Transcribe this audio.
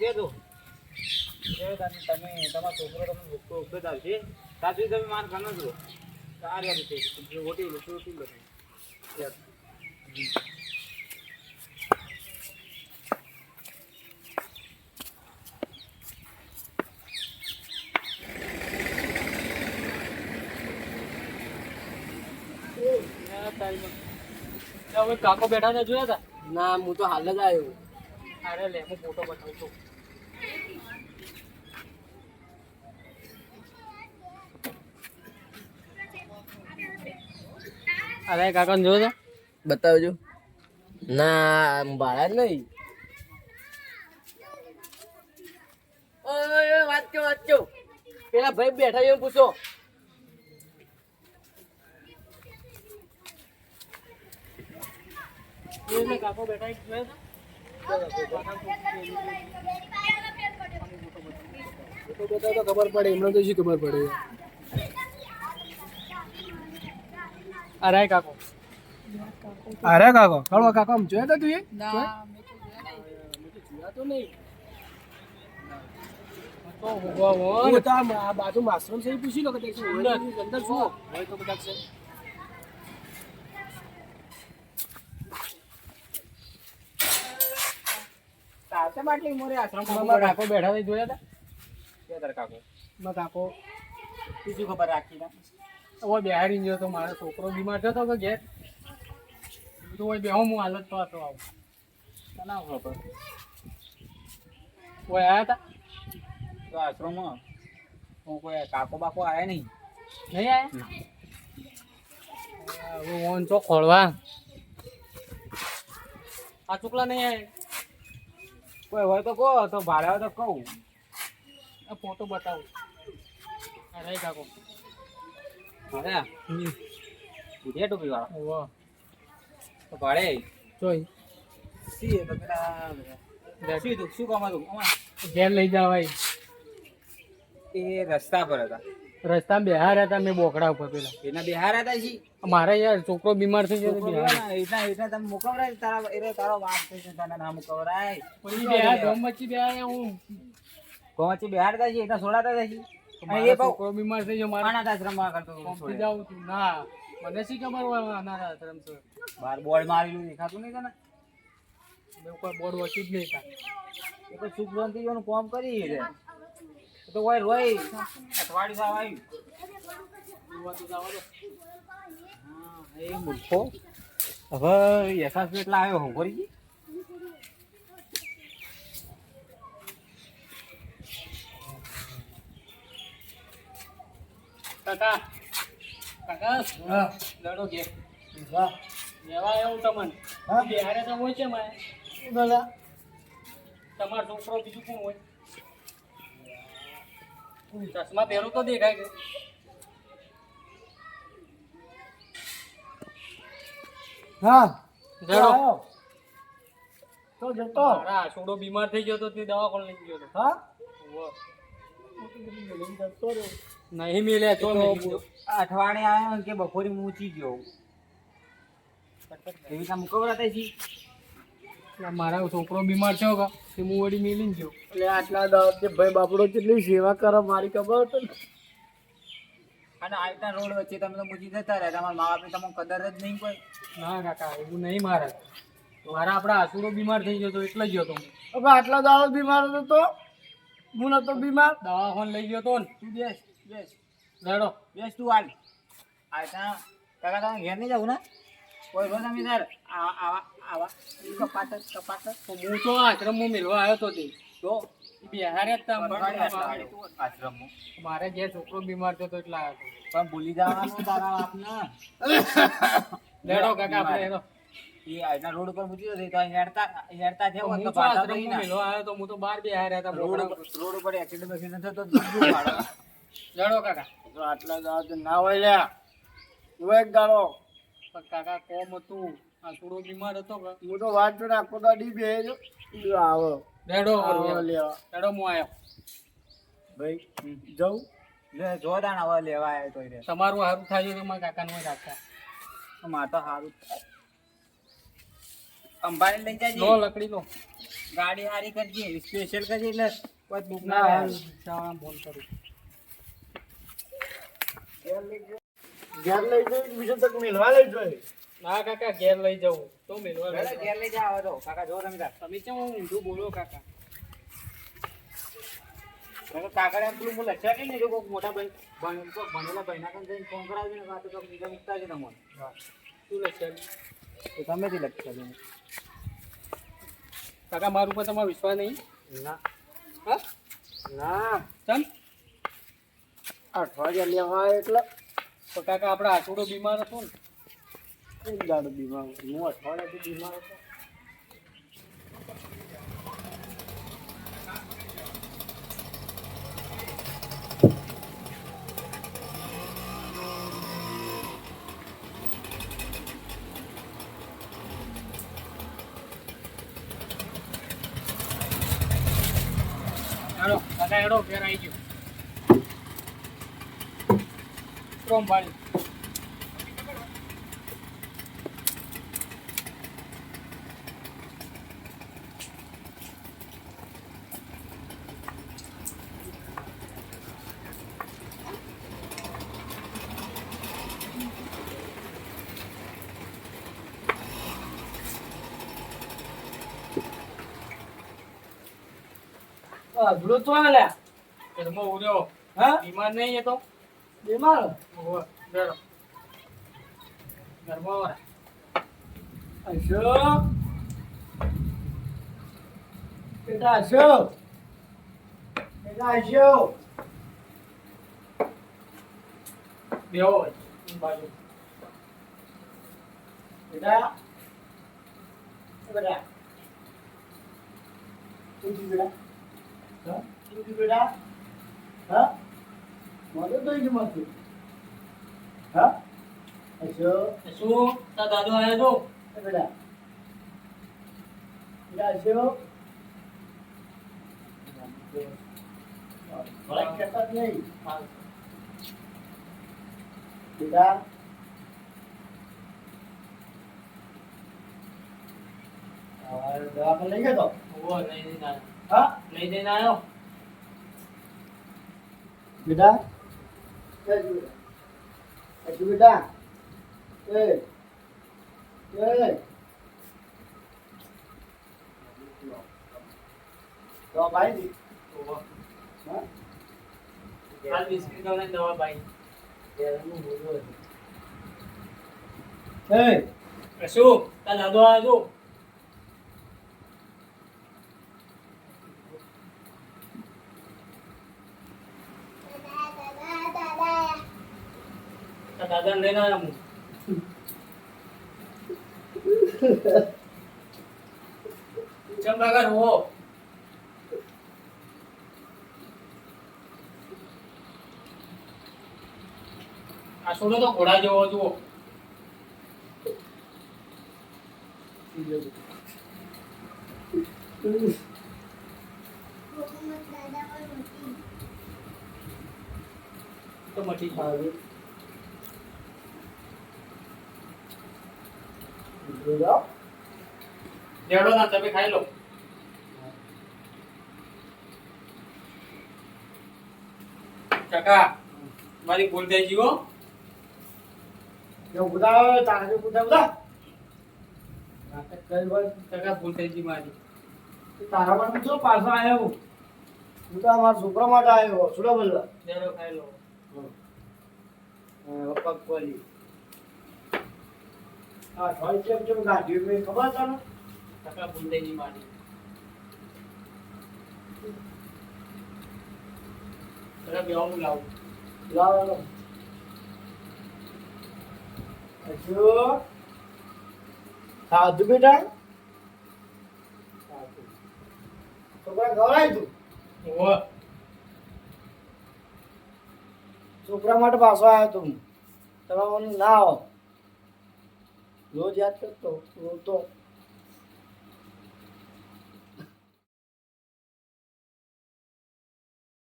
કે તમે તમે તમારો છોકરો તમને ભૂખતો ભૂખતો જ આવશે. તમે માર ખાનો છો. સારી રીતે. ઓટી લો. હવે કાકો બેઠા ને જોયા હતા ના હું તો હાલ જ આવ્યો. અરે લે હું ફોટો બતાવું છું. અરે કાકા જોયો તો? બતાવજો. ના ભાડા જ નહીં. ઓય વાંચો વાંચો પેલા ભાઈ બેઠા એમ પૂછો. કાકો બેઠા તો બતાવો તો ખબર પડે એમને તો શું ખબર પડે અરે કાકો અરે કાકો કળવા કાકો આમ જોયા તા તું એ જોયા તો નહીં તો હું તો આ બાજુ છે. પૂછી લો કે અંદર શું હોય તો કદાચ છે તારતે બાટલી મોરે આશ્રમ કાકો બેઠા એ જોયા હતા કે તાર કાકો? મારા કાકો. બીજું ખબર રાખી ના હવે બિહારી ગયો તો મારો છોકરો બીમાર થતો કે ઘેર? તો હોય બેહો હું હાલત તો હતો આવું. ના ખબર? કોઈ આયા હતા તો આશ્રમમાં? હું કોઈ કાકો બાકો આયા નહીં? નહીં આયા? હવે ઓન ચો ખોળવા. આ ચૂકલા નહીં આયા? કોઈ હોય તો કહો તો ભાડે હોય તો કહું. ફોટો બતાવું. અરે કાકો. ભાડે બુધિયા ટોપી વાળા તો ભાડે. જોઈ. સી તો પેલા શું તું શું કામ હતું? ઘેર લઈ જવાય. એ રસ્તા પર હતા. રસ્તામાં બેહાર હતા મેં બોકડા ઉપર પેલા. એના બેહાર હતા છી મારે યાર છોકરો બીમાર થઈ ગયો એટલા એટલા તમે મુકવરાય તારા એ તારો વાત થઈ છે તને ના મુકવરાય. પછી બેહાર ધોમ મચી બિહાર હું. કોચી બેહાર હતા છી એટલા સોડાતા હતા છી એ છોકરો બીમાર થઈ ગયો મારા અનાથ આશ્રમમાં કરતો. જાઉં છું. ના મને શી ખબર હોય અનાથ આશ્રમ છે? બાર બોર્ડ મારેલું દેખાતું નહીં તને? મેં કોઈ બોર્ડ વચ્ચું જ નહીં થાય એ તો સુખ કામ કરી છે. તો ઓય રોય. અઠવાડી સાવ આવ્યું એ મૂર્ખો. હવે યશાસ એટલા આવ્યો હું કરી કાકા. કાકા લડો ઘેર. લેવા એવું તમને. હા? બિહારે તો હોય છે મારે. બોલા તમારો છોકરો બીજું કોણ હોય? ચશ્મા પહેરો તો દેખાય છે. હા. જડો. તો જતો. મારા છોડો બીમાર થઈ ગયો તો તે દવા કોણ લઈ ગયો તો. હા? નહીં મિલે તો. અઠવાડિયે આવ્યો કે બપોરે મૂચી ગયો. એવી રીતના મુકવરા થાય છે એટલે મારા છોકરો બીમાર થયો કે હું વળી મિલી ગયો. એટલે આટલા દાવ કે ભાઈ બાપડો કેટલી સેવા કરે મારી ખબર હતો ને. અને આ રીતના રોડ વચ્ચે તમે તો મૂકી જતા રહ્યા તમારા મા બાપની તમને કદર જ નહીં કોઈ. ના કાકા એવું નહીં મારા. મારા આપણા આસુરો બીમાર થઈ ગયો તો એટલે જ ગયો તો હવે આટલા દાવ બીમાર હતો તો? હું નતો બીમાર? દવાખાને લઈ ગયો તો ને. તું બેસ બેસ. રેડો બેસ તું હાલ. આ રીતના કાકા તમે ઘેર નહીં જવું ને? કોઈ રોજ અમે સર આવા આવા જ. તો હું તો આશ્રમમાં મિલવા આવ્યો તો તે. તો બિહારે તા આશ્રમમાં. મારે જે છોકરો બીમાર થયો તો એટલે આવ્યો. પણ ભૂલી જવાનું તારા બાપને. લેડો કાકા આપણે એનો એ આજના રોડ ઉપર મૂકી દો તો હેડતા હેડતા છે હું તો તો ભાડા આશ્રમમાં મિલવા આવ્યો તો હું તો બહાર બિહારે હતા રોડ ઉપર રોડ ઉપર એક્સિડન્ટ એક્સિડન્ટ થતો તો લડો કાકા. આટલા તો ના હોય લ્યા. એક દાડો પણ કાકા કોમ હતું. આ થોડો બીમાર હતો. કે હું તો વાત જોડે આખો દાડી બે આવો. બેડો લેવા લડો હું આવ્યો ભાઈ જવું લે જો હવે લેવા આવ્યો તો રે. તમારું સારું થાય છે તો મારા કાકાનું કાકા રાખતા. મારે તો સારું થાય. લઈ લો લકડી લો. ગાડી હારી કરજે સ્પેશિયલ કરજે એટલે કોઈ બુક ના ફોન કરું. ઘેર લઈ જઈ બીજું તક મિલવા લઈ જોઈ. ના કાકા ઘેર લઈ જવું. તો મેળવા લઈ. ઘેર લઈ જા હવે તો. કાકા જો તમે. તમે કેમ ઊંધું બોલો કાકા? કાકા એમ પેલું બોલે, કે નહીં કોઈક મોટા ભાઈ ભણેલા ભાઈના કામ જઈને ફોન કરાવજો ને વાત તો બીજા મૂકતા છે તમને. શું લખ્યું તો તમે જ શકો. કાકા મારું ઉપર તમારો વિશ્વાસ નહીં? ના. હા? ના. ચમ? અઠવાડિયા લેવા એટલે તો કાકા, આપણા આટુડો બીમાર હતો ને? એક દાડો બીમાર? હું અઠવાડિયાથી બીમાર હતો. હેડો કાકા હેડો, ઘેર આવી ગયો. ભાઈ આ ધૂળો તો આલ્યા ઘરમાં ઉર્યો હા? બીમાર નહીં એ તો. બીમાર ઓહો, બેડો ઘરમાં વાળા અશોક બેટા અશોક બેટા અશોક બેહો હોય બાજુ બેટા એ બેટા શું થયું બેટા હા શું થયું બેટા હા મદદ તો જ મત હા અશોક શું તાર દાદો આવ્યો છો એ બેટા બેટા અશોક ભલે કહેતા જ નહીં બેટા હવે દવાખાને લઈ ગયો તો ઓહો, લઈ જઈને આવ્યો હા લઈ જઈને આવ્યો બેટા એ જો બેટા એ જો બેટા એ એ તો ભાઈ દી ઓહો. હા હાલ બિસ્કિટ ખાવડાવીને દવા પાઈ એ શું તાર દાદો આવ્યો દાદાને લઈને આવ્યા હું. ચમ કાકા રોવો આ છોડો તો ઘોડા જેવો જુઓ તો મટી ગયો. લેવડો ના તમે ખાઈ લો. કાકા મારી ભૂલ થઈ ગઈ હો. બુધા તારે બુધા બુધા નાટક કરી બોલ કાકા ભૂલ થઈ ગઈ મારી. તારા માટે જો પાછો આવ્યો? હું તો અમારા છોકરા માટે આવ્યો સુડો બોલવા લેવડો ખાઈ લો. પગ બોલી. હા થોડી કેમ કેમ ગાંઠી મેં ખબર તને? ભૂલ થઈ ગઈ મારી. કાકા હું લાવું? લાવો લાવો. હજુ? સાધુ બેટા? છોકરા ગવડાય તું? છોકરા માટે પાછો આવ્યો તું તમે મને ના આવો. રોજ યાદ કરતો રોજ તો